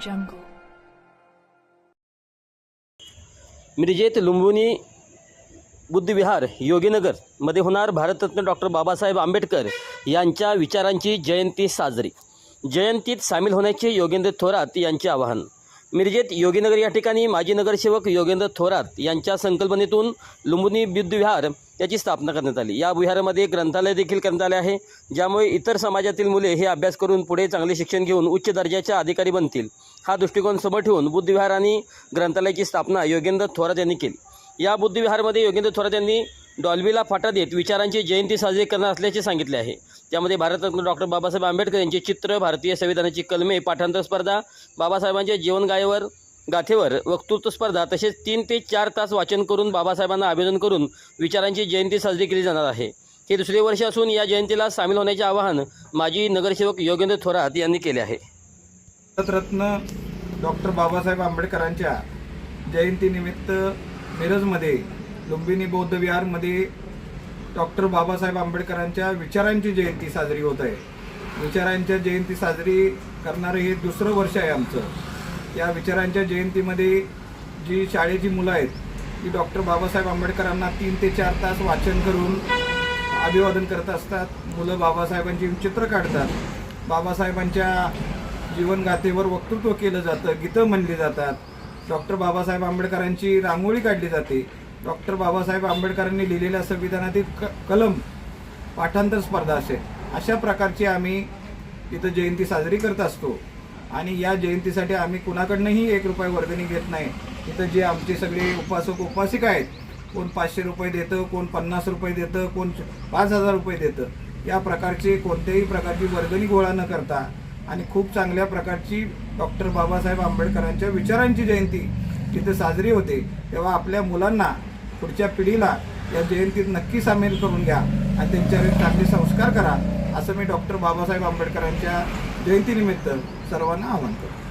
jungle. मिरजेत लुंबुनी बुद्धविहार योगीनगरमध्ये होणार Bharat Ratna doctor Babasaheb Ambedkar यांच्या विचारांची जयंती साजरी. जयंतीत सामील होण्याचे योगेंद्र थोरात यांचे आवाहन. मिरजेत योगीनगर या ठिकाणी माजी नगरसेवक योगेंद्र थोरात यांच्या संकल्पनेतून लुंबुनी बुद्धविहार याची स्थापना करण्यात आली. या विहारामध्ये ग्रंथालय देखील करण्यात आले आहे ज्यामुळे इतर समाजातील मुले हे अभ्यास करून पुढे चांगले शिक्षण घेऊन उच्च दर्जाच्या अधिकारी बनतील. हा दृष्टिकोन समोर ठेवून बुद्धविहार आणि ग्रंथालयाची स्थापना योगेंद्र थोरात यांनी केली. या बुद्धविहारमध्ये योगेंद्र थोरात यांनी डॉल्बीला फाटा देत विचारांची जयंती साजरी करणार असल्याचे सांगितले आहे. त्यामध्ये भारतरत्न डॉक्टर बाबासाहेब आंबेडकर यांचे चित्र भारतीय संविधानाची कलमे पाठांतर स्पर्धा बाबासाहेबांच्या जीवनगायेवर गाथेवर वक्तृत्व स्पर्धा तसेच तीन ते चार तास वाचन करून बाबासाहेबांना अभिनंदन करून विचारांची जयंती साजरी केली जाणार आहे. हे दुसरे वर्ष असून या जयंतीला सामील होण्याचे आवाहन माजी नगरसेवक योगेंद्र थोरात यांनी केले आहे. भारतरत्न डॉक्टर बाबासाहेब आंबेडकरांच्या जयंतीनिमित्त मिरजमध्ये लुंबिनी बौद्ध विहारमध्ये डॉक्टर बाबासाहेब आंबेडकरांच्या विचारांची जयंती साजरी होत आहे. विचारांच्या जयंती साजरी करणारं हे दुसरं वर्ष आहे आमचं. या विचारांच्या जयंतीमध्ये जी शाळेची मुलं आहेत ती डॉक्टर बाबासाहेब आंबेडकरांना तीन ते चार तास वाचन करून अभिवादन करत असतात. मुलं बाबासाहेबांची चित्र काढतात. बाबासाहेबांच्या जीवनगाथेवर वक्तृत्व केलं जातं गीतं म्हणली जातात. डॉक्टर बाबासाहेब आंबेडकरांची रांगोळी काढली जाते. डॉक्टर बाबासाहेब आंबेडकरांनी लिहिलेल्या संविधानातील क कलम पाठांतर स्पर्धा असेल अशा प्रकारची आम्ही तिथं जयंती साजरी करत असतो. आणि या जयंतीसाठी आम्ही कुणाकडनंही एक रुपये वर्गणी घेत नाही. तिथं जे आमचे सगळे उपासक उपासिका आहेत कोण पाचशे रुपये देतं कोण पन्नास रुपये देतं कोण पाच हजार रुपये देतं या प्रकारचे कोणत्याही प्रकारची वर्गणी गोळा न करता आणि खूप चांगल्या प्रकारची डॉक्टर बाबासाहेब आंबेडकरांच्या विचारांची जयंती तिथे साजरी होते. तेव्हा आपल्या मुलांना पुढच्या पिढीला या जयंतीत नक्की सामील करून घ्या आणि त्यांच्यावर चांगले संस्कार करा असं मी डॉक्टर बाबासाहेब आंबेडकरांच्या जयंतीनिमित्त सर्वांना आवाहन करतो.